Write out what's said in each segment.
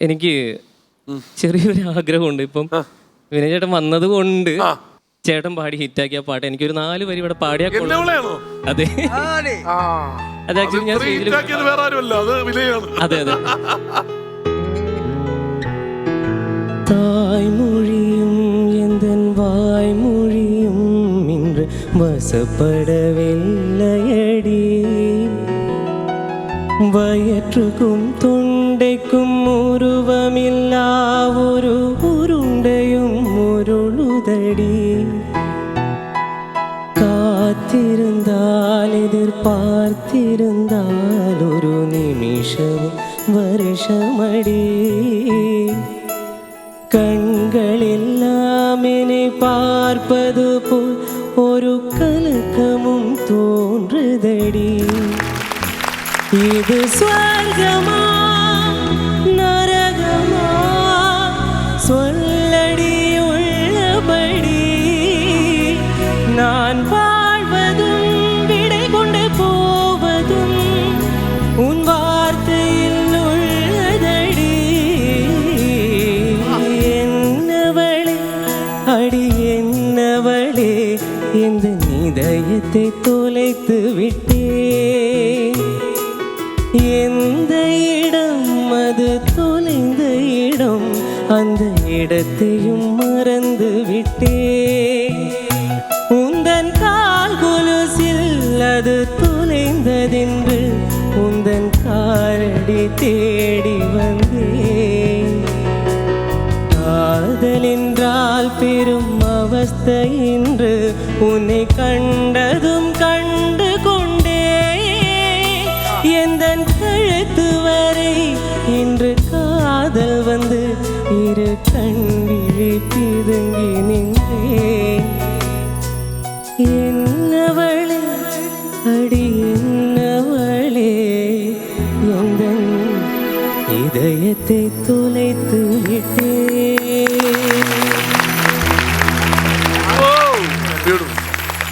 എനിക്ക് ചെറിയൊരു ആഗ്രഹമുണ്ട് ഇപ്പം വിനയ ചേട്ടൻ വന്നത് കൊണ്ട് ചേട്ടൻ പാടി ഹിറ്റാക്കിയ പാട്ട് എനിക്കൊരു നാല് വരി ഇവിടെ പാടിയാ കൊള്ളാം. എന്നവളെയാണോ അതെ ആ അത് ആക്ച്വലി ഞാൻ സ്റ്റേജിൽ ഇതാക്കിയത് വേറെ ആരുമല്ല അത് വിനയാണ് അതെ അതെ தாய்மொழியும் எந்தன் வாய்மொழியும் இன்று வசப்படவில்லையடி வயற்றுக்கும் ഉരുണ്ടയ്ക്കും ഉരുവമില്ല ഒരു ഉരുണ്ടയും ഉരുളുതടി കാത്തിരുന്നാൽ എതിർപ്പാർത്തിരുന്നാൽ ഒരു നിമിഷവും വർഷമടി കണ്ണുകളെല്ലാം എന്നെ പാർപ്പതു പോൽ ഒരു കലക്കമും തോന്നുതടി இது ஸ்வர்கமா என்னவளே இந்த நிதயத்தை தொலைத்து விட்டே எந்த இடம் அது தொலைந்த இடம் அந்த இடத்தையும் மறந்து விட்டே உந்தன் கால் கொலுசில் அது தொலைந்ததென்று உந்தன் காரடி தேடி வந்தே காதலென்றால் பெரும் அவஸ்தை என்று உன்னை கண்டதும் கண்டு கொண்டே. எந்த கழுத்து வரை இன்று காதல் வந்து இரு கண் விழி பிதுங்கி நின்றேன் என்னவளே அடி என்னவளே எந்த இதயத்தை தொலைத்து விட்டேன்.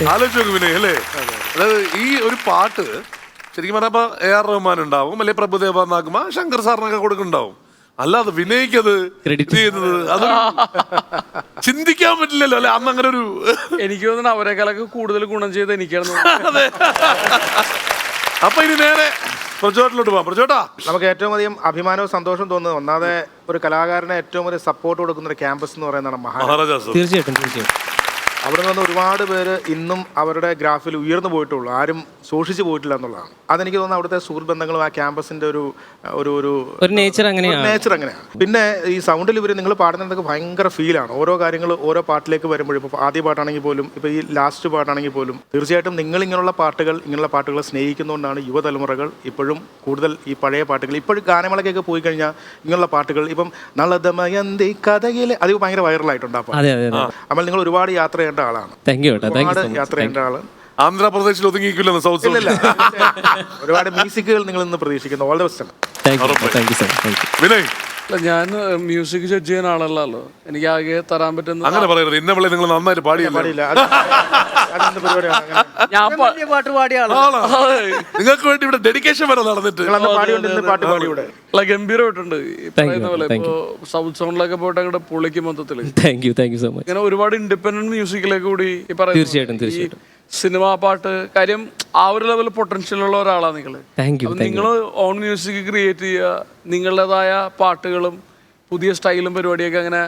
ആലോചിച്ച് വിനയ് അല്ലേ? അതായത് ഈ ഒരു പാട്ട് ശരിക്കും പറഞ്ഞപ്പോ എ ആർ റഹ്മാൻ ഉണ്ടാവും അല്ലെ പ്രഭുദേവ നാഗമ ശങ്കർ സാറിനൊക്കെ കൊടുക്കുന്നുണ്ടാവും. അല്ലാതെ വിനയ്ക്ക് അത്. ചെയ്യുന്നത് അത് ചിന്തിക്കാൻ പറ്റില്ലല്ലോ അല്ലെ? അന്ന് അങ്ങനെ ഒരു എനിക്ക് തോന്നുന്നു അവരെക്കാളൊക്കെ കൂടുതൽ ഗുണം ചെയ്ത് എനിക്കാണ്. അപ്പൊ ഇനി നേരെ പ്രജോട്ടിലോട്ട് പോവാം. പ്രജോട്ടാ നമുക്ക് ഏറ്റവും അധികം അഭിമാനവും സന്തോഷവും തോന്നുന്നത് ഒന്നാതെ ഒരു കലാകാരനെ ഏറ്റവും അധികം സപ്പോർട്ട് കൊടുക്കുന്ന ഒരു ക്യാമ്പസ് എന്ന് പറയുന്നതാണ് മഹാരാജ്. മഹാരാജാസ്. തീർച്ചയായിട്ടും തീർച്ചയായിട്ടും. അവിടെ നിന്ന് ഒരുപാട് പേര് ഇന്നും അവരുടെ ഗ്രാഫിൽ ഉയർന്നു പോയിട്ടുള്ളൂ. ആരും സൂക്ഷിച്ചു പോയിട്ടില്ല എന്നുള്ളതാണ്. അതെനിക്ക് തോന്നുന്നു അവിടുത്തെ സുഹൃത്ത് ബന്ധങ്ങളും ആ ക്യാമ്പസിന്റെ ഒരു ഒരു ഒരു ഒരു നേച്ചർ അങ്ങനെയാണ്. നേച്ചർ അങ്ങനെയാണ്. പിന്നെ ഈ സൗണ്ടിൽ ഇവർ നിങ്ങൾ പാടുന്നതൊക്കെ ഭയങ്കര ഫീലാണ് ഓരോ കാര്യങ്ങൾ ഓരോ പാട്ടിലേക്ക് വരുമ്പോഴും ഇപ്പോൾ ആദ്യ പാട്ടാണെങ്കിൽ പോലും ഇപ്പോൾ ഈ ലാസ്റ്റ് പാട്ടാണെങ്കിൽ പോലും തീർച്ചയായിട്ടും നിങ്ങൾ ഇങ്ങനെയുള്ള പാട്ടുകൾ ഇങ്ങനെയുള്ള പാട്ടുകളെ സ്നേഹിക്കുന്നതുകൊണ്ടാണ് യുവതലമുറകൾ ഇപ്പോഴും കൂടുതൽ ഈ പഴയ പാട്ടുകൾ ഇപ്പോഴും ഗാനമേളയ്ക്കൊക്കെ പോയി കഴിഞ്ഞാൽ ഇങ്ങനെയുള്ള പാട്ടുകൾ ഇപ്പം നളതമയന്തി കഥയിൽ അത് ഭയങ്കര വൈറലായിട്ടുണ്ട് ആ പാട്ട്. അപ്പോൾ നിങ്ങൾ ഒരുപാട് യാത്ര ചെയ്യേണ്ട ആളാണ്. താങ്ക് യു ഒരുപാട് യാത്ര ചെയ്യേണ്ട ആൾ. ആന്ധ്രാപ്രദേശിൽ ഒതുങ്ങിക്കില്ലെന്ന് സൗത്ത് ഇല്ലില്ല. ഒരുപാട് മ്യൂസിക്കുകൾ നിങ്ങൾ ഇന്ന് പ്രതീക്ഷിക്കുന്നു. All the best thank you thank you so thank you Vinay അല്ല ഞാൻ മ്യൂസിക് ജഡ്ജ് ചെയ്യുന്ന ആളല്ലല്ലോ. എനിക്ക് ആകെ തരാൻ പറ്റുന്ന അങ്ങനെ പറയരുത്. ഇന്ന വിളി നിങ്ങൾ നന്നായിട്ട് പാടിയല്ലേ? ഞാൻ വലിയ പാട്ട് പാടിയ ആളാ. നിങ്ങൾക്ക് വേണ്ടി ഇവിടെ ഡെഡിക്കേഷൻ വരെ നടന്നിട്ട്. നിങ്ങൾ അന്ന് പാട്ട് പാടി ഇവിടെ അല്ല ഗംഭീരമായിട്ടുണ്ട്. ഈ പറയുന്ന പോലെ ഇപ്പോ സൗത്ത് സോണിലൊക്കെ പോയിട്ട് അങ്ങോട്ട് പൊളിക്ക് മൊത്തത്തിൽ. Thank you thank you so much ഇങ്ങനെ ഒരുപാട് ഇൻഡിപെൻഡന്റ് മ്യൂസിക്കിലേക്ക് കൂടി ഈ പറയുന്ന തീർച്ചയായിട്ടും, തീർച്ചയായിട്ടും. സിനിമാ പാട്ട് കാര്യം ആ ഒരു ലെവൽ പൊട്ടൻഷ്യൽ ഉള്ള ഒരാളാണ് നിങ്ങൾ നിങ്ങൾ ഓൺ മ്യൂസിക് ക്രിയേറ്റ് ചെയ്യുക നിങ്ങളുടേതായ പാട്ടുകളും പുതിയ സ്റ്റൈലും പരിപാടിയൊക്കെ അങ്ങനെ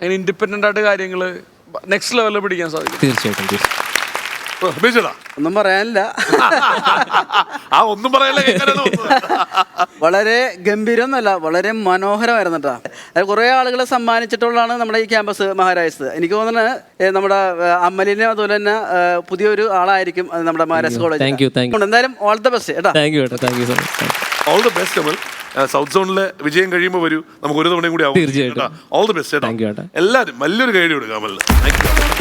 അങ്ങനെ ഇൻഡിപെൻഡന്റ് ആയിട്ട് കാര്യങ്ങൾ നെക്സ്റ്റ് ലെവലിൽ പിടിക്കാൻ സാധിക്കും. തീർച്ചയായിട്ടും. ഒന്നും പറയാനില്ല. ആ ഒന്നും പറയല്ലേ വളരെ ഗംഭീരം വളരെ ഗംഭീരമൊന്നുമല്ല വളരെ മനോഹരമായിരുന്നു കേട്ടോ അത് കുറേ ആളുകളെ സമ്മാനിച്ചിട്ടുള്ളതാണ് നമ്മുടെ ഈ ക്യാമ്പസ് മഹാരാജ് എനിക്ക് തോന്നുന്നത് നമ്മുടെ അമ്മലിനെ അതുപോലെ തന്നെ പുതിയൊരു ആളായിരിക്കും നമ്മുടെ മഹാരാജ് കോളേജ് എന്തായാലും ഓൾ ദ ബെസ്റ്റ് കേട്ടോ. താങ്ക് യു കേട്ടോ thank you so much all the best Amal. South സോണിലെ വിജയം കഴിയുമ്പോൾ വരൂ. നമുക്ക് ഒരു തവണയും കൂടി ആവും. തീർച്ചയായിട്ടും. All the best. എല്ലാവരും വലിയൊരു കൈ കൊടുക്കാം അമലിന്. Thank you